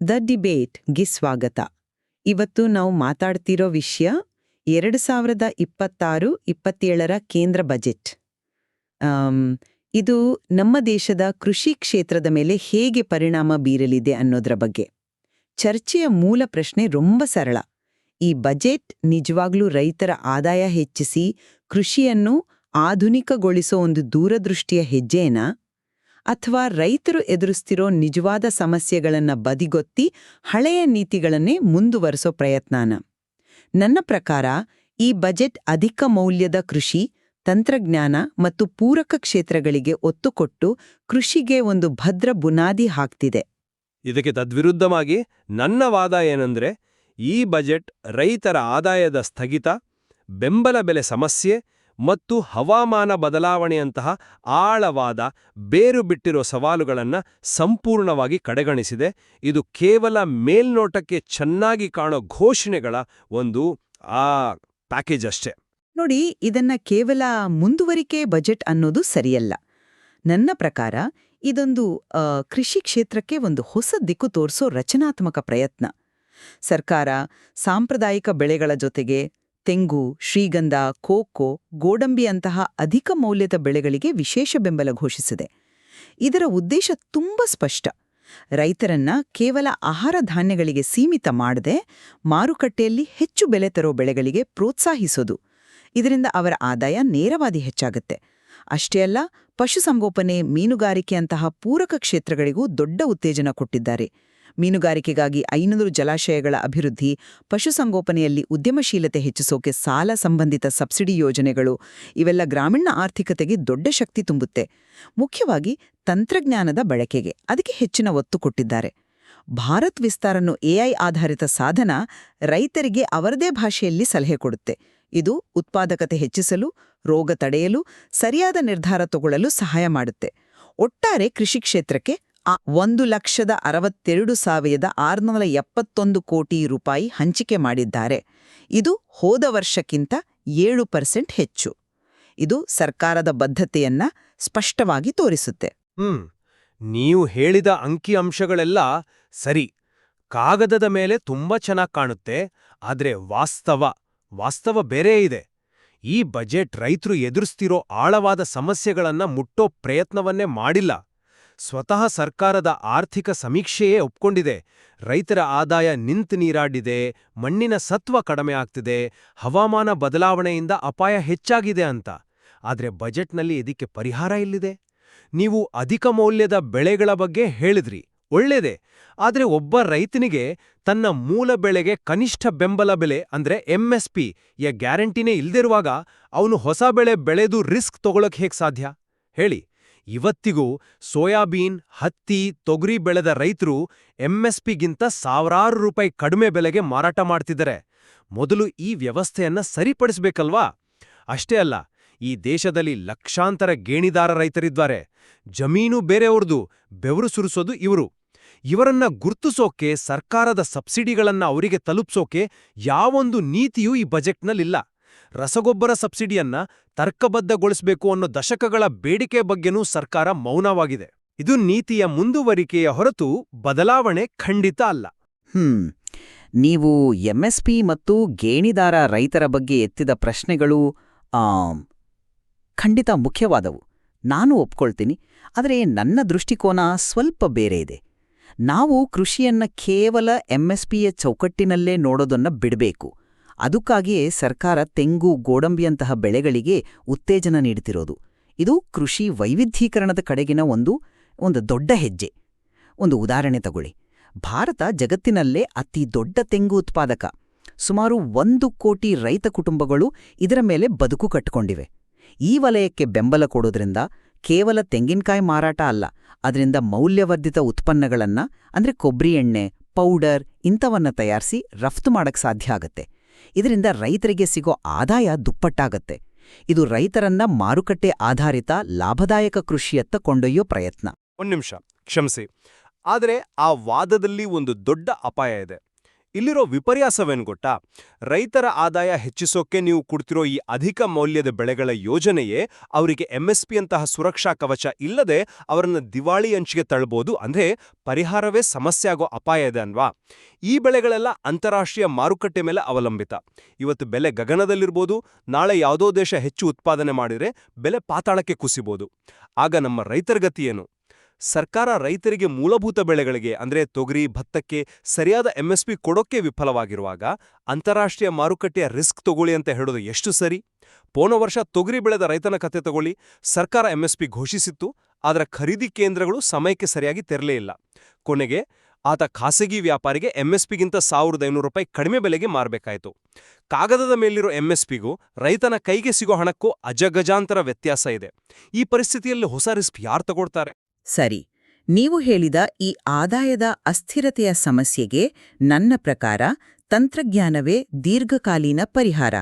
The ಡಿಬೇಟ್ಗೆ ಸ್ವಾಗತ. ಇವತ್ತು ನಾವು ಮಾತಾಡ್ತಿರೋ ವಿಷಯ ಎರಡು ಸಾವಿರದ ಇಪ್ಪತ್ತಾರು ಇಪ್ಪತ್ತೇಳರ ಕೇಂದ್ರ ಬಜೆಟ್. ಇದು ನಮ್ಮ ದೇಶದ ಕೃಷಿ ಕ್ಷೇತ್ರದ ಮೇಲೆ ಹೇಗೆ ಪರಿಣಾಮ ಬೀರಲಿದೆ ಅನ್ನೋದ್ರ ಬಗ್ಗೆ. ಚರ್ಚೆಯ ಮೂಲ ಪ್ರಶ್ನೆ ರೊಂಬ ಸರಳ. ಈ ಬಜೆಟ್ ನಿಜವಾಗ್ಲೂ ರೈತರ ಆದಾಯ ಹೆಚ್ಚಿಸಿ ಕೃಷಿಯನ್ನು ಆಧುನಿಕಗೊಳಿಸೋ ಒಂದು ದೂರದೃಷ್ಟಿಯ ಹೆಜ್ಜೆನಾ? ಅಥವಾ ರೈತರು ಎದುರಿಸ್ತಿರೋ ನಿಜವಾದ ಸಮಸ್ಯೆಗಳನ್ನ ಬದಿಗೊತ್ತಿ ಹಳೆಯ ನೀತಿಗಳನ್ನೇ ಮುಂದುವರಿಸೋ ಪ್ರಯತ್ನಾನ. ನನ್ನ ಪ್ರಕಾರ, ಈ ಬಜೆಟ್ ಅಧಿಕ ಮೌಲ್ಯದ ಕೃಷಿ, ತಂತ್ರಜ್ಞಾನ ಮತ್ತು ಪೂರಕ ಕ್ಷೇತ್ರಗಳಿಗೆ ಒತ್ತು ಕೊಟ್ಟು ಕೃಷಿಗೆ ಒಂದು ಭದ್ರ ಬುನಾದಿ ಹಾಕ್ತಿದೆ. ಇದಕ್ಕೆ ತದ್ವಿರುದ್ಧವಾಗಿ ನನ್ನ ವಾದ ಏನಂದ್ರೆ, ಈ ಬಜೆಟ್ ರೈತರ ಆದಾಯದ ಸ್ಥಗಿತ, ಬೆಂಬಲ ಬೆಲೆ ಸಮಸ್ಯೆ ಮತ್ತು ಹವಾಮಾನ ಬದಲಾವಣೆಯಂತಹ ಆಳವಾದ ಬೇರು ಬಿಟ್ಟಿರೋ ಸವಾಲುಗಳನ್ನು ಸಂಪೂರ್ಣವಾಗಿ ಕಡೆಗಣಿಸಿದೆ. ಇದು ಕೇವಲ ಮೇಲ್ನೋಟಕ್ಕೆ ಚೆನ್ನಾಗಿ ಕಾಣೋ ಘೋಷಣೆಗಳ ಒಂದು, ಆ, ಪ್ಯಾಕೇಜ್ ಅಷ್ಟೇ. ನೋಡಿ, ಇದನ್ನ ಕೇವಲ ಮುಂದುವರಿಕೆ ಬಜೆಟ್ ಅನ್ನೋದು ಸರಿಯಲ್ಲ. ನನ್ನ ಪ್ರಕಾರ ಇದೊಂದು ಕೃಷಿ ಕ್ಷೇತ್ರಕ್ಕೆ ಒಂದು ಹೊಸ ದಿಕ್ಕು ತೋರಿಸೋ ರಚನಾತ್ಮಕ ಪ್ರಯತ್ನ. ಸರ್ಕಾರ ಸಾಂಪ್ರದಾಯಿಕ ಬೆಳೆಗಳ ಜೊತೆಗೆ ತೆಂಗು, ಶ್ರೀಗಂಧ, ಕೋಕೋ, ಗೋಡಂಬಿಯಂತಹ ಅಧಿಕ ಮೌಲ್ಯದ ಬೆಳೆಗಳಿಗೆ ವಿಶೇಷ ಬೆಂಬಲ ಘೋಷಿಸಿದೆ. ಇದರ ಉದ್ದೇಶ ತುಂಬಾ ಸ್ಪಷ್ಟ. ರೈತರನ್ನ ಕೇವಲ ಆಹಾರ ಧಾನ್ಯಗಳಿಗೆ ಸೀಮಿತ ಮಾಡದೆ ಮಾರುಕಟ್ಟೆಯಲ್ಲಿ ಹೆಚ್ಚು ಬೆಲೆ ತರೋ ಬೆಳೆಗಳಿಗೆ ಪ್ರೋತ್ಸಾಹಿಸೋದು. ಇದರಿಂದ ಅವರ ಆದಾಯ ನೇರವಾದಿ ಹೆಚ್ಚಾಗುತ್ತೆ. ಅಷ್ಟೇ ಅಲ್ಲ, ಪಶುಸಂಗೋಪನೆ, ಮೀನುಗಾರಿಕೆಯಂತಹ ಪೂರಕ ಕ್ಷೇತ್ರಗಳಿಗೂ ದೊಡ್ಡ ಉತ್ತೇಜನ ಕೊಟ್ಟಿದ್ದಾರೆ. ಮೀನುಗಾರಿಕೆಗಾಗಿ ಐನೂರು ಜಲಾಶಯಗಳ ಅಭಿವೃದ್ಧಿ, ಪಶುಸಂಗೋಪನೆಯಲ್ಲಿ ಉದ್ಯಮಶೀಲತೆ ಹೆಚ್ಚಿಸೋಕೆ ಸಾಲ ಸಂಬಂಧಿತ ಸಬ್ಸಿಡಿ ಯೋಜನೆಗಳು, ಇವೆಲ್ಲ ಗ್ರಾಮೀಣ ಆರ್ಥಿಕತೆಗೆ ದೊಡ್ಡ ಶಕ್ತಿ ತುಂಬುತ್ತೆ. ಮುಖ್ಯವಾಗಿ ತಂತ್ರಜ್ಞಾನದ ಬಳಕೆಗೆ ಅದಕ್ಕೆ ಹೆಚ್ಚಿನ ಒತ್ತು ಕೊಟ್ಟಿದ್ದಾರೆ. ಭಾರತ್ ವಿಸ್ತಾರನ್ನು ಎಐ ಆಧಾರಿತ ಸಾಧನ ರೈತರಿಗೆ ಅವರದೇ ಭಾಷೆಯಲ್ಲಿ ಸಲಹೆ ಕೊಡುತ್ತೆ. ಇದು ಉತ್ಪಾದಕತೆ ಹೆಚ್ಚಿಸಲು, ರೋಗ ತಡೆಯಲು, ಸರಿಯಾದ ನಿರ್ಧಾರ ತಗೊಳ್ಳಲು ಸಹಾಯ ಮಾಡುತ್ತೆ. ಒಟ್ಟಾರೆ ಕೃಷಿ ಕ್ಷೇತ್ರಕ್ಕೆ ಆ ಒಂದು ಲಕ್ಷದ ಅರವತ್ತೆರಡು ಸಾವಿರದ ಆರುನೂರ ಎಪ್ಪತ್ತೊಂದು ಕೋಟಿ ರೂಪಾಯಿ ಹಂಚಿಕೆ ಮಾಡಿದ್ದಾರೆ. ಇದು ಹೋದ ವರ್ಷಕ್ಕಿಂತ ಏಳು ಪರ್ಸೆಂಟ್ ಹೆಚ್ಚು. ಇದು ಸರ್ಕಾರದ ಬದ್ಧತೆಯನ್ನ ಸ್ಪಷ್ಟವಾಗಿ ತೋರಿಸುತ್ತೆ. ಹ್ಮ್, ನೀವು ಹೇಳಿದ ಅಂಕಿಅಂಶಗಳೆಲ್ಲ ಸರಿ. ಕಾಗದದ ಮೇಲೆ ತುಂಬಾ ಚೆನ್ನಾಗಿ ಕಾಣುತ್ತೆ, ಆದ್ರೆ ವಾಸ್ತವ ವಾಸ್ತವ ಬೇರೆ ಇದೆ. ಈ ಬಜೆಟ್ ರೈತರು ಎದುರಿಸ್ತಿರೋ ಆಳವಾದ ಸಮಸ್ಯೆಗಳನ್ನ ಮುಟ್ಟೋ ಪ್ರಯತ್ನವನ್ನೇ ಮಾಡಿಲ್ಲ. ಸ್ವತಃ ಸರ್ಕಾರದ ಆರ್ಥಿಕ ಸಮೀಕ್ಷೆಯೇ ಒಪ್ಕೊಂಡಿದೆ. ರೈತರ ಆದಾಯ ನಿಂತು ನೀರಾಡಿದೆ, ಮಣ್ಣಿನ ಸತ್ವ ಕಡಿಮೆ ಆಗ್ತಿದೆ, ಹವಾಮಾನ ಬದಲಾವಣೆಯಿಂದ ಅಪಾಯ ಹೆಚ್ಚಾಗಿದೆ ಅಂತ. ಆದ್ರೆ ಬಜೆಟ್ನಲ್ಲಿ ಇದಕ್ಕೆ ಪರಿಹಾರ ಇಲ್ಲಿದೆ ನೀವು ಅಧಿಕ ಮೌಲ್ಯದ ಬೆಳೆಗಳ ಬಗ್ಗೆ ಹೇಳಿದ್ರಿ, ಒಳ್ಳೇದೆ. ಆದ್ರೆ ಒಬ್ಬ ರೈತನಿಗೆ ತನ್ನ ಮೂಲ ಬೆಳೆಗೆ ಕನಿಷ್ಠ ಬೆಂಬಲ ಬೆಲೆ ಅಂದ್ರೆ ಎಂಎಸ್ಪಿ ಯ ಗ್ಯಾರಂಟಿನೇ ಇಲ್ದಿರುವಾಗ ಅವನು ಹೊಸ ಬೆಳೆ ಬೆಳೆದು ರಿಸ್ಕ್ ತಗೊಳಕ್ಕೆ ಹೇಗೆ ಸಾಧ್ಯ? ಹೇಳಿ. ಇವತ್ತಿಗೂ ಸೋಯಾಬೀನ್, ಹತ್ತಿ, ತೊಗರಿ ಬೆಳೆದ ರೈತರು ಎಂಎಸ್ಪಿಗಿಂತ ಸಾವಿರಾರು ರೂಪಾಯಿ ಕಡಿಮೆ ಬೆಲೆಗೆ ಮಾರಾಟ ಮಾಡ್ತಿದ್ದಾರೆ. ಮೊದಲು ಈ ವ್ಯವಸ್ಥೆಯನ್ನ ಸರಿಪಡಿಸ್ಬೇಕಲ್ವಾ? ಅಷ್ಟೇ ಅಲ್ಲ, ಈ ದೇಶದಲ್ಲಿ ಲಕ್ಷಾಂತರ ಗೇಣಿದಾರ ರೈತರಿದ್ದಾರೆ. ಜಮೀನು ಬೇರೆಯವ್ರದು, ಬೆವರು ಸುರಿಸೋದು ಇವರು. ಇವರನ್ನ ಗುರ್ತಿಸೋಕೆ, ಸರ್ಕಾರದ ಸಬ್ಸಿಡಿಗಳನ್ನ ಅವರಿಗೆ ತಲುಪ್ಸೋಕೆ ಯಾವೊಂದು ನೀತಿಯೂ ಈ ಬಜೆಟ್ನಲ್ಲಿಲ್ಲ. ರಸಗೊಬ್ಬರ ಸಬ್ಸಿಡಿಯನ್ನ ತರ್ಕಬದ್ಧಗೊಳಿಸಬೇಕು ಅನ್ನೋ ದಶಕಗಳ ಬೇಡಿಕೆ ಬಗ್ಗೆನೂ ಸರ್ಕಾರ ಮೌನವಾಗಿದೆ. ಇದು ನೀತಿಯ ಮುಂದುವರಿಕೆಯ ಹೊರತು ಬದಲಾವಣೆ ಖಂಡಿತ ಅಲ್ಲ. ಹ್ಮ್. ನೀವು ಎಂಎಸ್ಪಿ ಮತ್ತು ಗೇಣಿದಾರ ರೈತರ ಬಗ್ಗೆ ಎತ್ತಿದ ಪ್ರಶ್ನೆಗಳು ಖಂಡಿತ ಮುಖ್ಯವಾದವು. ನಾನು ಒಪ್ಕೊಳ್ತೀನಿ, ಆದರೆ ನನ್ನ ದೃಷ್ಟಿಕೋನ ಸ್ವಲ್ಪ ಬೇರೆ ಇದೆ. ನಾವು ಕೃಷಿಯನ್ನ ಕೇವಲ ಎಂಎಸ್ಪಿಯ ಚೌಕಟ್ಟಿನಲ್ಲೇ ನೋಡೋದನ್ನ ಬಿಡಬೇಕು. ಅದಕ್ಕಾಗಿಯೇ ಸರ್ಕಾರ ತೆಂಗು, ಗೋಡಂಬಿಯಂತಹ ಬೆಳೆಗಳಿಗೆ ಉತ್ತೇಜನ ನೀಡುತ್ತಿರೋದು. ಇದು ಕೃಷಿ ವೈವಿಧ್ಯೀಕರಣದ ಕಡೆಗಿನ ಒಂದು ಒಂದು ದೊಡ್ಡ ಹೆಜ್ಜೆ. ಒಂದು ಉದಾಹರಣೆ ತಗೊಳ್ಳಿ. ಭಾರತ ಜಗತ್ತಿನಲ್ಲೇ ಅತಿ ದೊಡ್ಡ ತೆಂಗು ಉತ್ಪಾದಕ. ಸುಮಾರು ಒಂದು ಕೋಟಿ ರೈತ ಕುಟುಂಬಗಳು ಇದರ ಮೇಲೆ ಬದುಕು ಕಟ್ಟಿಕೊಂಡಿವೆ. ಈ ವಲಯಕ್ಕೆ ಬೆಂಬಲ ಕೊಡೋದ್ರಿಂದ ಕೇವಲ ತೆಂಗಿನಕಾಯಿ ಮಾರಾಟ ಅಲ್ಲ, ಅದರಿಂದ ಮೌಲ್ಯವರ್ಧಿತ ಉತ್ಪನ್ನಗಳನ್ನ, ಅಂದ್ರೆ ಕೊಬ್ಬರಿ ಎಣ್ಣೆ, ಪೌಡರ್ ಇಂಥವನ್ನ ತಯಾರಿಸಿ ರಫ್ತು ಮಾಡಕ್ ಸಾಧ್ಯ ಆಗತ್ತೆ. ಇದರಿಂದ ರೈತರಿಗೆ ಸಿಗೋ ಆದಾಯ ದುಪ್ಪಟ್ಟಾಗತ್ತೆ. ಇದು ರೈತರನ್ನ ಮಾರುಕಟ್ಟೆ ಆಧಾರಿತ ಲಾಭದಾಯಕ ಕೃಷಿಯತ್ತ ಕೊಂಡೊಯ್ಯೋ ಪ್ರಯತ್ನ. ಒಂದ್ ನಿಮಿಷ, ಕ್ಷಮಿಸಿ. ಆದರೆ ಆ ವಾದದಲ್ಲಿ ಒಂದು ದೊಡ್ಡ ಅಪಾಯ ಇದೆ. ಇಲ್ಲಿರೋ ವಿಪರ್ಯಾಸವೇನು ಗೊತ್ತಾ? ರೈತರ ಆದಾಯ ಹೆಚ್ಚಿಸೋಕೆ ನೀವು ಕೊಡ್ತಿರೋ ಈ ಅಧಿಕ ಮೌಲ್ಯದ ಬೆಳೆಗಳ ಯೋಜನೆಯೇ ಅವರಿಗೆ ಎಂಎಸ್ಪಿ ಅಂತಹ ಸುರಕ್ಷಾ ಕವಚ ಇಲ್ಲದೆ ಅವರನ್ನು ದಿವಾಳಿ ಅಂಚಿಗೆ ತಳ್ಬೋದು ಅಂದ್ರೆ ಪರಿಹಾರವೇ ಸಮಸ್ಯೆ ಆಗೋ ಅಪಾಯ ಇದೆ ಅನ್ವಾ? ಈ ಬೆಳೆಗಳೆಲ್ಲ ಅಂತಾರಾಷ್ಟ್ರೀಯ ಮಾರುಕಟ್ಟೆ ಮೇಲೆ ಅವಲಂಬಿತ. ಇವತ್ತು ಬೆಲೆ ಗಗನದಲ್ಲಿರ್ಬೋದು, ನಾಳೆ ಯಾವುದೋ ದೇಶ ಹೆಚ್ಚು ಉತ್ಪಾದನೆ ಮಾಡಿದರೆ ಬೆಲೆ ಪಾತಾಳಕ್ಕೆ ಕುಸಿಬೋದು. ಆಗ ನಮ್ಮ ರೈತರ ಗತಿ ಸರ್ಕಾರ ರೈತರಿಗೆ ಮೂಲಭೂತ ಬೆಳೆಗಳಿಗೆ, ಅಂದ್ರೆ ತೊಗರಿ, ಭತ್ತಕ್ಕೆ ಸರಿಯಾದ ಎಂಎಸ್ಪಿ ಕೊಡೋಕೆ ವಿಫಲವಾಗಿರುವಾಗ ಅಂತಾರಾಷ್ಟ್ರೀಯ ಮಾರುಕಟ್ಟೆಯ ರಿಸ್ಕ್ ತಗೊಳ್ಳಿ ಅಂತ ಹೇಳೋದು ಎಷ್ಟು ಸರಿ? ಪೋನ ವರ್ಷ ತೊಗರಿ ಬೆಳೆದ ರೈತನ ಕತೆ ತಗೊಳ್ಳಿ. ಸರ್ಕಾರ ಎಂಎಸ್ಪಿ ಘೋಷಿಸಿತ್ತು, ಆದರೆ ಖರೀದಿ ಕೇಂದ್ರಗಳು ಸಮಯಕ್ಕೆ ಸರಿಯಾಗಿ ತೆರಲೇ ಇಲ್ಲ. ಕೊನೆಗೆ ಆತ ಖಾಸಗಿ ವ್ಯಾಪಾರಿಗೆ ಎಂಎಸ್ಪಿಗಿಂತ ಸಾವಿರದ ಐನೂರು ರೂಪಾಯಿ ಕಡಿಮೆ ಬೆಲೆಗೆ ಮಾರಬೇಕಾಯಿತು. ಕಾಗದದ ಮೇಲಿರೋ ಎಂಎಸ್ಪಿಗೂ ರೈತನ ಕೈಗೆ ಸಿಗೋ ಹಣಕ್ಕೂ ಅಜಗಜಾಂತರ ವ್ಯತ್ಯಾಸ ಇದೆ. ಈ ಪರಿಸ್ಥಿತಿಯಲ್ಲಿ ಹೊಸ ರಿಸ್ಕ್ ಯಾರು ತಗೊಳ್ತಾರೆ? ಸರಿ, ನೀವು ಹೇಳಿದ ಈ ಆದಾಯದ ಅಸ್ಥಿರತೆಯ ಸಮಸ್ಯೆಗೆ ನನ್ನ ಪ್ರಕಾರ ತಂತ್ರಜ್ಞಾನವೇ ದೀರ್ಘಕಾಲೀನ ಪರಿಹಾರ.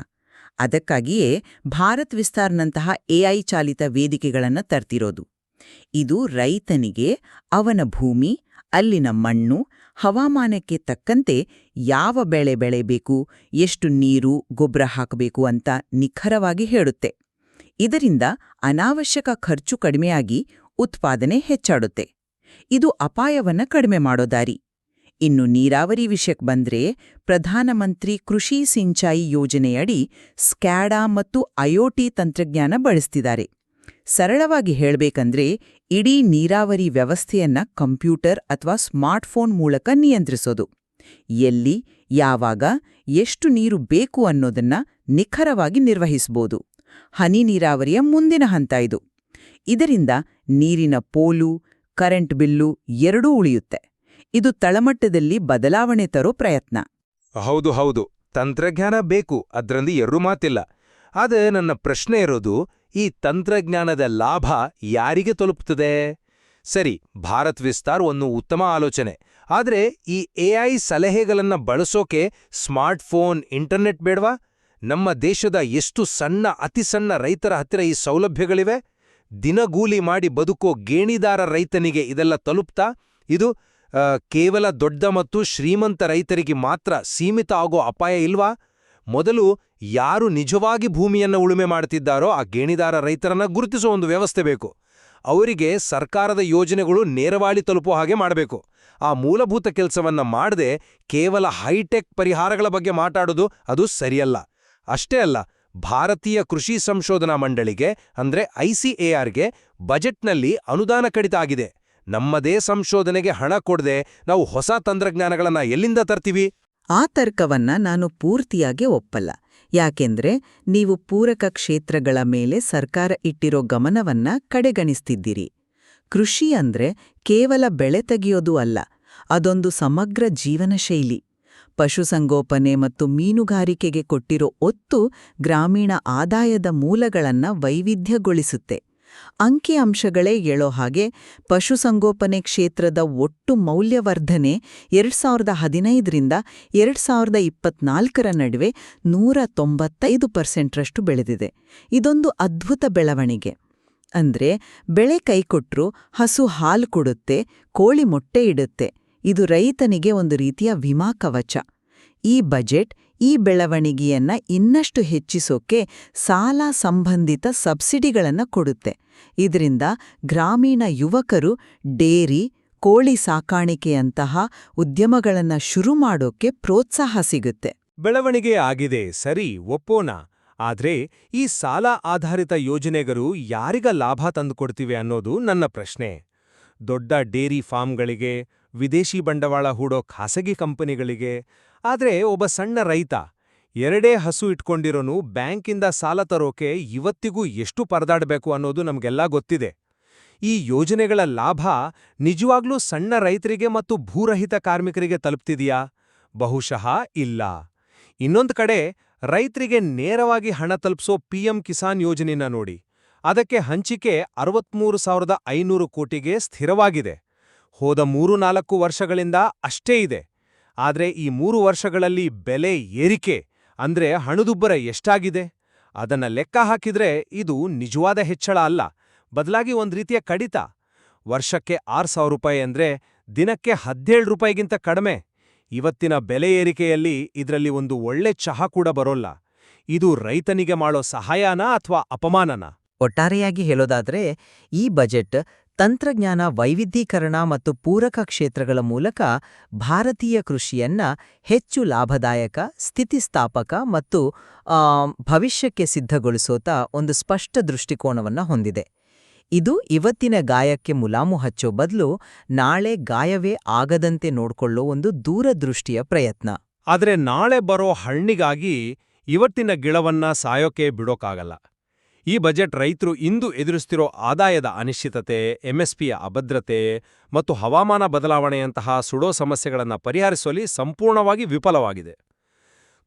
ಅದಕ್ಕಾಗಿಯೇ ಭಾರತ್ ವಿಸ್ತಾರ್ನಂತಹ ಎಐ ಚಾಲಿತ ವೇದಿಕೆಗಳನ್ನು ತರ್ತಿರೋದು. ಇದು ರೈತನಿಗೆ, ಅವನ ಭೂಮಿ, ಅಲ್ಲಿನ ಮಣ್ಣು, ಹವಾಮಾನಕ್ಕೆ ತಕ್ಕಂತೆ ಯಾವ ಬೆಳೆ ಬೆಳೆಯಬೇಕು, ಎಷ್ಟು ನೀರು, ಗೊಬ್ಬರ ಹಾಕಬೇಕು ಅಂತ ನಿಖರವಾಗಿ ಹೇಳುತ್ತೆ. ಇದರಿಂದ ಅನಾವಶ್ಯಕ ಖರ್ಚು ಕಡಿಮೆಯಾಗಿ ಉತ್ಪಾದನೆ ಹೆಚ್ಚಾಡುತ್ತೆ. ಇದು ಅಪಾಯವನ್ನ ಕಡಿಮೆ ಮಾಡೋ ದಾರಿ. ಇನ್ನು ನೀರಾವರಿ ವಿಷಯಕ್ಕೆ ಬಂದ್ರೆ ಪ್ರಧಾನಮಂತ್ರಿ ಕೃಷಿ ಸಿಂಚಾಯಿ ಯೋಜನೆಯಡಿ ಸ್ಕ್ಯಾಡಾ ಮತ್ತು ಐಒಟಿ ತಂತ್ರಜ್ಞಾನ ಬಳಸ್ತಿದ್ದಾರೆ ಸರಳವಾಗಿ ಹೇಳಬೇಕಂದ್ರೆ ಇಡೀ ನೀರಾವರಿ ವ್ಯವಸ್ಥೆಯನ್ನ ಕಂಪ್ಯೂಟರ್ ಅಥವಾ ಸ್ಮಾರ್ಟ್ಫೋನ್ ಮೂಲಕ ನಿಯಂತ್ರಿಸೋದು. ಎಲ್ಲಿ, ಯಾವಾಗ, ಎಷ್ಟು ನೀರು ಬೇಕು ಅನ್ನೋದನ್ನ ನಿಖರವಾಗಿ ನಿರ್ವಹಿಸಬಹುದು ಹನಿ ನೀರಾವರಿಯ ಮುಂದಿನ ಹಂತ ಇದು. ಇದರಿಂದ ನೀರಿನ ಪೋಲು, ಕರೆಂಟ್ ಬಿಲ್ಲು ಎರಡೂ ಉಳಿಯುತ್ತೆ. ಇದು ತಳಮಟ್ಟದಲ್ಲಿ ಬದಲಾವಣೆ ತರೋ ಪ್ರಯತ್ನ. ಹೌದು ಹೌದು. ತಂತ್ರಜ್ಞಾನ ಬೇಕು, ಅದ್ರಲ್ಲಿ ಎರಡೂ ಮಾತಿಲ್ಲ. ಆದರೆ ನನ್ನ ಪ್ರಶ್ನೆ ಇರೋದು, ಈ ತಂತ್ರಜ್ಞಾನದ ಲಾಭ ಯಾರಿಗೆ ತಲುಪುತ್ತದೆ ಸರಿ, ಭಾರತ್ ವಿಸ್ತಾರ್ ಒಂದು ಉತ್ತಮ ಆಲೋಚನೆ. ಆದರೆ ಈ ಎಐ ಸಲಹೆಗಳನ್ನ ಬಳಸೋಕೆ ಸ್ಮಾರ್ಟ್ಫೋನ್, ಇಂಟರ್ನೆಟ್ ಬೇಡವಾ? ನಮ್ಮ ದೇಶದ ಎಷ್ಟು ಸಣ್ಣ, ಅತಿ ಸಣ್ಣ ರೈತರ ಹತ್ತಿರ ಈ ಸೌಲಭ್ಯಗಳಿವೆ? ದಿನಗೂಲಿ ಮಾಡಿ ಬದುಕೋ ಗೇಣಿದಾರ ರೈತನಿಗೆ ಇದೆಲ್ಲ ತಲುಪ್ತಾ? ಇದು ಕೇವಲ ದೊಡ್ಡ ಮತ್ತು ಶ್ರೀಮಂತ ರೈತರಿಗೆ ಮಾತ್ರ ಸೀಮಿತ ಆಗೋ ಅಪಾಯ ಇಲ್ವಾ? ಮೊದಲು ಯಾರು ನಿಜವಾಗಿ ಭೂಮಿಯನ್ನು ಉಳುಮೆ ಮಾಡ್ತಿದ್ದಾರೋ ಆ ಗೇಣಿದಾರ ರೈತರನ್ನ ಗುರುತಿಸೋ ಒಂದು ವ್ಯವಸ್ಥೆ ಬೇಕು. ಅವರಿಗೆ ಸರ್ಕಾರದ ಯೋಜನೆಗಳು ನೇರವಾಳಿ ತಲುಪೋ ಹಾಗೆ ಮಾಡಬೇಕು. ಆ ಮೂಲಭೂತ ಕೆಲಸವನ್ನ ಮಾಡದೆ ಕೇವಲ ಹೈಟೆಕ್ ಪರಿಹಾರಗಳ ಬಗ್ಗೆ ಮಾತಾಡೋದು ಅದು ಸರಿಯಲ್ಲ. ಅಷ್ಟೇ ಅಲ್ಲ ಭಾರತೀಯ ಕೃಷಿ ಸಂಶೋಧನಾ ಮಂಡಳಿಗೆ, ಅಂದ್ರೆ ಐಸಿಎಆರ್ಗೆ ಬಜೆಟ್ನಲ್ಲಿ ಅನುದಾನ ಕಡಿತ ಆಗಿದೆ. ನಮ್ಮದೇ ಸಂಶೋಧನೆಗೆ ಹಣ ಕೊಡದೆ ನಾವು ಹೊಸ ತಂತ್ರಜ್ಞಾನಗಳನ್ನ ಎಲ್ಲಿಂದ ತರ್ತೀವಿ? ಆ ತರ್ಕವನ್ನ ನಾನು ಪೂರ್ತಿಯಾಗಿ ಒಪ್ಪಲ್ಲ. ಯಾಕೆಂದ್ರೆ ನೀವು ಪೂರಕ ಕ್ಷೇತ್ರಗಳ ಮೇಲೆ ಸರ್ಕಾರ ಇಟ್ಟಿರೋ ಗಮನವನ್ನ ಕಡೆಗಣಿಸ್ತಿದ್ದೀರಿ. ಕೃಷಿ ಅಂದ್ರೆ ಕೇವಲ ಬೆಳೆ ತೆಗೆಯೋದು ಅಲ್ಲ, ಅದೊಂದು ಸಮಗ್ರ ಜೀವನ ಶೈಲಿ ಪಶುಸಂಗೋಪನೆ ಮತ್ತು ಮೀನುಗಾರಿಕೆಗೆ ಕೊಟ್ಟಿರೋ ಒತ್ತು ಗ್ರಾಮೀಣ ಆದಾಯದ ಮೂಲಗಳನ್ನ ವೈವಿಧ್ಯಗೊಳಿಸುತ್ತೆ. ಅಂಕಿಅಂಶಗಳೇ ಹೇಳೋ ಹಾಗೆ ಪಶುಸಂಗೋಪನೆ ಕ್ಷೇತ್ರದ ಒಟ್ಟು ಮೌಲ್ಯವರ್ಧನೆ ಎರಡ್ ಸಾವಿರದ ಹದಿನೈದರಿಂದ ಎರಡ್ ಸಾವಿರದ ಇಪ್ಪತ್ನಾಲ್ಕರ ನಡುವೆ ನೂರ ತೊಂಬತ್ತೈದು ಪರ್ಸೆಂಟ್ರಷ್ಟು ಬೆಳೆದಿದೆ. ಇದೊಂದು ಅದ್ಭುತ ಬೆಳವಣಿಗೆ. ಅಂದ್ರೆ ಬೆಳೆ ಕೈಕೊಟ್ರು ಹಸು ಹಾಲು ಕೊಡುತ್ತೆ, ಕೋಳಿ ಮೊಟ್ಟೆ ಇಡುತ್ತೆ ಇದು ರೈತನಿಗೆ ಒಂದು ರೀತಿಯ ವಿಮಾ ಕವಚ. ಈ ಬಜೆಟ್ ಈ ಬೆಳವಣಿಗೆಯನ್ನ ಇನ್ನಷ್ಟು ಹೆಚ್ಚಿಸೋಕೆ ಸಾಲ ಸಂಬಂಧಿತ ಸಬ್ಸಿಡಿಗಳನ್ನು ಕೊಡುತ್ತೆ. ಇದರಿಂದ ಗ್ರಾಮೀಣ ಯುವಕರು ಡೇರಿ, ಕೋಳಿ ಸಾಕಾಣಿಕೆಯಂತಹ ಉದ್ಯಮಗಳನ್ನ ಶುರು ಮಾಡೋಕೆ ಪ್ರೋತ್ಸಾಹ ಸಿಗುತ್ತೆ. ಬೆಳವಣಿಗೆ ಆಗಿದೆ, ಸರಿ, ಒಪ್ಪೋಣ. ಆದ್ರೆ ಈ ಸಾಲ ಆಧಾರಿತ ಯೋಜನೆಗಳು ಯಾರಿಗ ಲಾಭ ತಂದುಕೊಡ್ತಿವೆ ಅನ್ನೋದು ನನ್ನ ಪ್ರಶ್ನೆ. ದೊಡ್ಡ ಡೇರಿ ಫಾರ್ಮ್ಗಳಿಗೆ ವಿದೇಶಿ ಬಂಡವಾಳ ಹೂಡೋ ಖಾಸಗಿ ಕಂಪನಿಗಳಿಗೆ, ಆದ್ರೆ ಒಬ್ಬ ಸಣ್ಣ ರೈತ ಎರಡೇ ಹಸು ಇಟ್ಕೊಂಡಿರೋನು ಬ್ಯಾಂಕಿಂದ ಸಾಲ ತರೋಕೆ ಇವತ್ತಿಗೂ ಎಷ್ಟು ಪರದಾಡಬೇಕು ಅನ್ನೋದು ನಮಗೆಲ್ಲ ಗೊತ್ತಿದೆ. ಈ ಯೋಜನೆಗಳ ಲಾಭ ನಿಜವಾಗ್ಲೂ ಸಣ್ಣ ರೈತರಿಗೆ ಮತ್ತು ಭೂರಹಿತ ಕಾರ್ಮಿಕರಿಗೆ ತಲುಪ್ತಿದೆಯಾ? ಬಹುಶಃ ಇಲ್ಲ. ಇನ್ನೊಂದು ಕಡೆ ರೈತರಿಗೆ ನೇರವಾಗಿ ಹಣ ತಲುಪಿಸೋ ಪಿಎಂ ಕಿಸಾನ್ ಯೋಜನೆನ ನೋಡಿ. ಅದಕ್ಕೆ ಹಂಚಿಕೆ ಅರವತ್ಮೂರು ಸಾವಿರದ ಐನೂರು ಕೋಟಿಗೆ ಸ್ಥಿರವಾಗಿದೆ. ಹೋದ ಮೂರು ನಾಲ್ಕು ವರ್ಷಗಳಿಂದ ಅಷ್ಟೇ ಇದೆ. ಆದರೆ ಈ ಮೂರು ವರ್ಷಗಳಲ್ಲಿ ಬೆಲೆ ಏರಿಕೆ, ಅಂದ್ರೆ ಹಣದುಬ್ಬರ ಎಷ್ಟಾಗಿದೆ? ಅದನ್ನ ಲೆಕ್ಕ ಹಾಕಿದ್ರೆ ಇದು ನಿಜವಾದ ಹೆಚ್ಚಳ ಅಲ್ಲ. ಬದಲಾಗಿ ಒಂದ್ ರೀತಿಯ ಕಡಿತ. ವರ್ಷಕ್ಕೆ ಆರು ಸಾವಿರ ರೂಪಾಯಿ ಅಂದ್ರೆ ದಿನಕ್ಕೆ ಹದ್ನೇಳು ರೂಪಾಯಿಗಿಂತ ಕಡಿಮೆ. ಇವತ್ತಿನ ಬೆಲೆ ಏರಿಕೆಯಲ್ಲಿ ಇದರಲ್ಲಿ ಒಂದು ಒಳ್ಳೆ ಚಹಾ ಕೂಡ ಬರೋಲ್ಲ. ಇದು ರೈತನಿಗೆ ಮಾಡೋ ಸಹಾಯನಾ ಅಥವಾ ಅಪಮಾನನಾ? ಒಟ್ಟಾರೆಯಾಗಿ ಹೇಳೋದಾದ್ರೆ, ಈ ಬಜೆಟ್ ತಂತ್ರಜ್ಞಾನ, ವೈವಿಧ್ಯೀಕರಣ ಮತ್ತು ಪೂರಕ ಕ್ಷೇತ್ರಗಳ ಮೂಲಕ ಭಾರತೀಯ ಕೃಷಿಯನ್ನ ಹೆಚ್ಚು ಲಾಭದಾಯಕ, ಸ್ಥಿತಿಸ್ಥಾಪಕ ಮತ್ತು ಭವಿಷ್ಯಕ್ಕೆ ಸಿದ್ಧಗೊಳಿಸೋತ ಒಂದು ಸ್ಪಷ್ಟ ದೃಷ್ಟಿಕೋನವನ್ನ ಹೊಂದಿದೆ. ಇದು ಇವತ್ತಿನ ಗಾಯಕ್ಕೆ ಮುಲಾಮು ಹಚ್ಚೋ ಬದಲು ನಾಳೆ ಗಾಯವೇ ಆಗದಂತೆ ನೋಡ್ಕೊಳ್ಳೋ ಒಂದು ದೂರದೃಷ್ಟಿಯ ಪ್ರಯತ್ನ. ಆದರೆ ನಾಳೆ ಬರೋ ಹಣ್ಣಿಗಾಗಿ ಇವತ್ತಿನ ಗಿಳವನ್ನ ಸಾಯೋಕೆ ಬಿಡೋಕ್ಕಾಗಲ್ಲ ಈ ಬಜೆಟ್ ರೈತರು ಇಂದು ಎದುರಿಸ್ತಿರೋ ಆದಾಯದ ಅನಿಶ್ಚಿತತೆ ಎಂಎಸ್ಪಿಯ ಅಭದ್ರತೆ ಮತ್ತು ಹವಾಮಾನ ಬದಲಾವಣೆಯಂತಹ ಸುಡೋ ಸಮಸ್ಯೆಗಳನ್ನು ಪರಿಹರಿಸುವಲ್ಲಿ ಸಂಪೂರ್ಣವಾಗಿ ವಿಫಲವಾಗಿದೆ.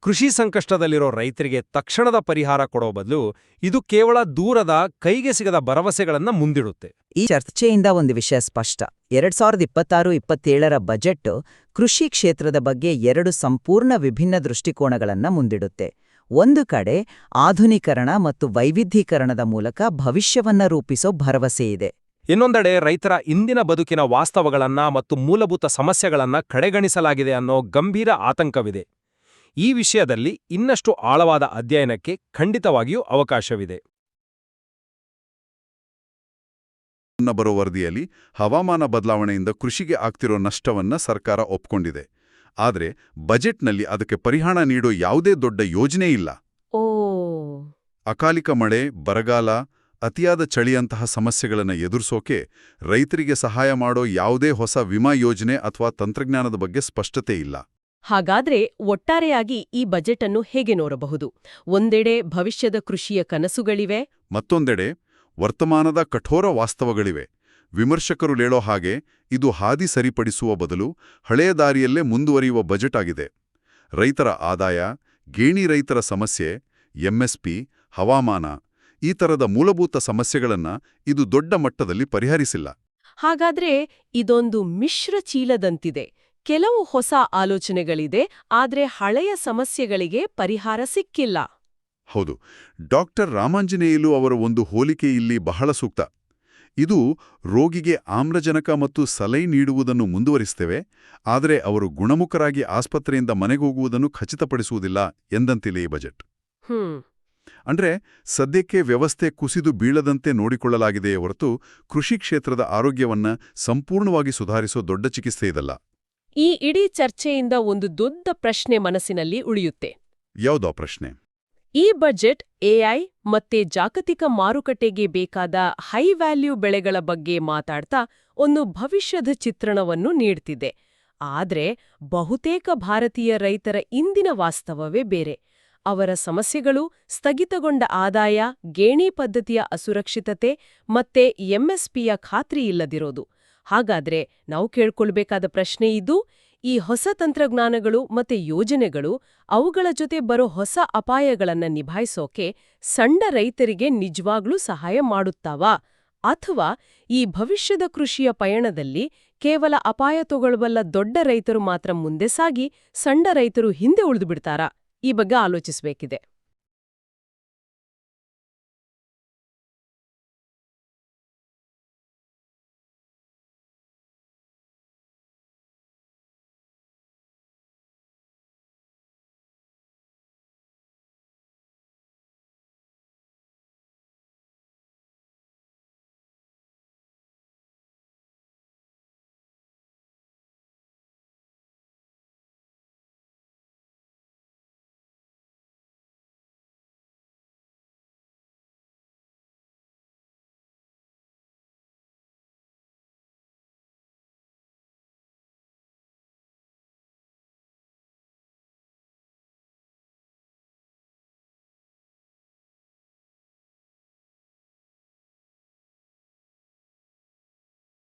ಕೃಷಿ ಸಂಕಷ್ಟದಲ್ಲಿರೋ ರೈತರಿಗೆ ತಕ್ಷಣದ ಪರಿಹಾರ ಕೊಡೋ ಬದಲು ಇದು ಕೇವಲ ದೂರದ ಕೈಗೆ ಸಿಗದ ಭರವಸೆಗಳನ್ನು ಮುಂದಿಡುತ್ತೆ. ಈ ಚರ್ಚೆಯಿಂದ ಒಂದು ವಿಷಯ ಸ್ಪಷ್ಟ. ಎರಡ್ ಸಾವಿರದ ಇಪ್ಪತ್ತಾರು, ಇಪ್ಪತ್ತೇಳರ ಬಜೆಟ್ ಕೃಷಿ ಕ್ಷೇತ್ರದ ಬಗ್ಗೆ ಎರಡು ಸಂಪೂರ್ಣ ವಿಭಿನ್ನ ದೃಷ್ಟಿಕೋನಗಳನ್ನು ಮುಂದಿಡುತ್ತೆ. ಒಂದು ಕಡೆ ಆಧುನೀಕರಣ ಮತ್ತು ವೈವಿಧ್ಯೀಕರಣದ ಮೂಲಕ ಭವಿಷ್ಯವನ್ನ ರೂಪಿಸೋ ಭರವಸೆಯಿದೆ ಇನ್ನೊಂದೆಡೆ ರೈತರ ಇಂದಿನ ಬದುಕಿನ ವಾಸ್ತವಗಳನ್ನ ಮತ್ತು ಮೂಲಭೂತ ಸಮಸ್ಯೆಗಳನ್ನ ಕಡೆಗಣಿಸಲಾಗಿದೆ ಅನ್ನೋ ಗಂಭೀರ ಆತಂಕವಿದೆ. ಈ ವಿಷಯದಲ್ಲಿ ಇನ್ನಷ್ಟು ಆಳವಾದ ಅಧ್ಯಯನಕ್ಕೆ ಖಂಡಿತವಾಗಿಯೂ ಅವಕಾಶವಿದೆ. ಬರೋ ವರದಿಯಲ್ಲಿ ಹವಾಮಾನ ಬದಲಾವಣೆಯಿಂದ ಕೃಷಿಗೆ ಆಗ್ತಿರೋ ನಷ್ಟವನ್ನ ಸರ್ಕಾರ ಒಪ್ಕೊಂಡಿದೆ. ಆದರೆ ಬಜೆಟ್ನಲ್ಲಿ ಅದಕ್ಕೆ ಪರಿಹಾರ ನೀಡೋ ಯಾವುದೇ ದೊಡ್ಡ ಯೋಜನೆ ಇಲ್ಲ. ಓ. ಅಕಾಲಿಕ ಮಳೆ ಬರಗಾಲ ಅತಿಯಾದ ಚಳಿಯಂತಹ ಸಮಸ್ಯೆಗಳನ್ನು ಎದುರಿಸೋಕೆ ರೈತರಿಗೆ ಸಹಾಯ ಮಾಡೋ ಯಾವುದೇ ಹೊಸ ವಿಮಾ ಯೋಜನೆ ಅಥವಾ ತಂತ್ರಜ್ಞಾನದ ಬಗ್ಗೆ ಸ್ಪಷ್ಟತೆ ಇಲ್ಲ. ಹಾಗಾದ್ರೆ ಒಟ್ಟಾರೆಯಾಗಿ ಈ ಬಜೆಟ್ ಅನ್ನು ಹೇಗೆ ನೋಡಬಹುದು? ಒಂದೆಡೆ ಭವಿಷ್ಯದ ಕೃಷಿಯ ಕನಸುಗಳಿವೆ. ಮತ್ತೊಂದೆಡೆ ವರ್ತಮಾನದ ಕಠೋರ ವಾಸ್ತವಗಳಿವೆ. ವಿಮರ್ಶಕರು ಹೇಳೋ ಹಾಗೆ ಇದು ಹಾದಿ ಸರಿಪಡಿಸುವ ಬದಲು ಹಳೆಯ ದಾರಿಯಲ್ಲೇ ಮುಂದುವರಿಯುವ ಬಜೆಟ್ ಆಗಿದೆ. ರೈತರ ಆದಾಯ ಗೇಣಿ ರೈತರ ಸಮಸ್ಯೆ ಎಂಎಸ್ಪಿ ಹವಾಮಾನ ಈ ತರದ ಮೂಲಭೂತ ಸಮಸ್ಯೆಗಳನ್ನ ಇದು ದೊಡ್ಡ ಮಟ್ಟದಲ್ಲಿ ಪರಿಹರಿಸಿಲ್ಲ. ಹಾಗಾದ್ರೆ ಇದೊಂದು ಮಿಶ್ರ ಚೀಲದಂತಿದೆ. ಕೆಲವು ಹೊಸ ಆಲೋಚನೆಗಳಿದೆ ಆದ್ರೆ ಹಳೆಯ ಸಮಸ್ಯೆಗಳಿಗೆ ಪರಿಹಾರ ಸಿಕ್ಕಿಲ್ಲ. ಹೌದು. ಡಾಕ್ಟರ್ ರಾಮಾಂಜನೇಯಲು ಅವರ ಒಂದು ಹೋಲಿಕೆ ಇಲ್ಲಿ ಬಹಳ ಸೂಕ್ತ. ಇದು ರೋಗಿಗೆ ಆಮ್ಲಜನಕ ಮತ್ತು ಸಲೈ ನೀಡುವುದನ್ನು ಮುಂದುವರಿಸ್ತೇವೆ ಆದರೆ ಅವರು ಗುಣಮುಖರಾಗಿ ಆಸ್ಪತ್ರೆಯಿಂದ ಮನೆಗೋಗುವುದನ್ನು ಖಚಿತಪಡಿಸುವುದಿಲ್ಲ ಎಂದಂತಿಲ್ಲ ಈ ಬಜೆಟ್. ಅಂದ್ರೆ ಸದ್ಯಕ್ಕೆ ವ್ಯವಸ್ಥೆ ಕುಸಿದು ಬೀಳದಂತೆ ನೋಡಿಕೊಳ್ಳಲಾಗಿದೆಯೇ ಹೊರತು ಕೃಷಿ ಕ್ಷೇತ್ರದ ಆರೋಗ್ಯವನ್ನ ಸಂಪೂರ್ಣವಾಗಿ ಸುಧಾರಿಸೋ ದೊಡ್ಡ ಚಿಕಿತ್ಸೆ ಇದಲ್ಲ. ಈ ಇಡೀ ಚರ್ಚೆಯಿಂದ ಒಂದು ದೊಡ್ಡ ಪ್ರಶ್ನೆ ಮನಸ್ಸಿನಲ್ಲಿ ಉಳಿಯುತ್ತೆ. ಯಾವುದೋ ಪ್ರಶ್ನೆ. ಈ ಬಜೆಟ್ ಎಐ ಮತ್ತೆ ಜಾಗತಿಕ ಮಾರುಕಟ್ಟೆಗೆ ಬೇಕಾದ ಹೈ ವ್ಯಾಲ್ಯೂ ಬೆಳೆಗಳ ಬಗ್ಗೆ ಮಾತಾಡ್ತಾ ಒಂದು ಭವಿಷ್ಯದ ಚಿತ್ರಣವನ್ನು ನೀಡ್ತಿದೆ. ಆದ್ರೆ ಬಹುತೇಕ ಭಾರತೀಯ ರೈತರ ಇಂದಿನ ವಾಸ್ತವವೇ ಬೇರೆ. ಅವರ ಸಮಸ್ಯೆಗಳು ಸ್ಥಗಿತಗೊಂಡ ಆದಾಯ, ಗೇಣಿ ಪದ್ಧತಿಯ ಅಸುರಕ್ಷಿತತೆ ಮತ್ತೆ ಎಂಎಸ್ಪಿಯ ಖಾತ್ರಿ ಇಲ್ಲದಿರೋದು. ಹಾಗಾದ್ರೆ ನಾವು ಕೇಳ್ಕೊಳ್ಬೇಕಾದ ಪ್ರಶ್ನೆ ಇದು ಈ ಹೊಸ ತಂತ್ರಜ್ಞಾನಗಳು ಮತ್ತೆ ಯೋಜನೆಗಳು ಅವುಗಳ ಜೊತೆ ಬರೋ ಹೊಸ ಅಪಾಯಗಳನ್ನ ನಿಭಾಯಿಸೋಕೆ ಸಣ್ಣ ರೈತರಿಗೆ ನಿಜವಾಗ್ಲೂ ಸಹಾಯ ಮಾಡುತ್ತಾವಾ? ಅಥವಾ ಈ ಭವಿಷ್ಯದ ಕೃಷಿಯ ಪಯಣದಲ್ಲಿ ಕೇವಲ ಅಪಾಯ ತಗೊಳ್ಳಬಲ್ಲ ದೊಡ್ಡ ರೈತರು ಮಾತ್ರ ಮುಂದೆ ಸಾಗಿ ಸಣ್ಣ ರೈತರು ಹಿಂದೆ ಉಳಿದುಬಿಡ್ತಾರಾ ಈ ಬಗ್ಗೆ ಆಲೋಚಿಸಬೇಕಿದೆ.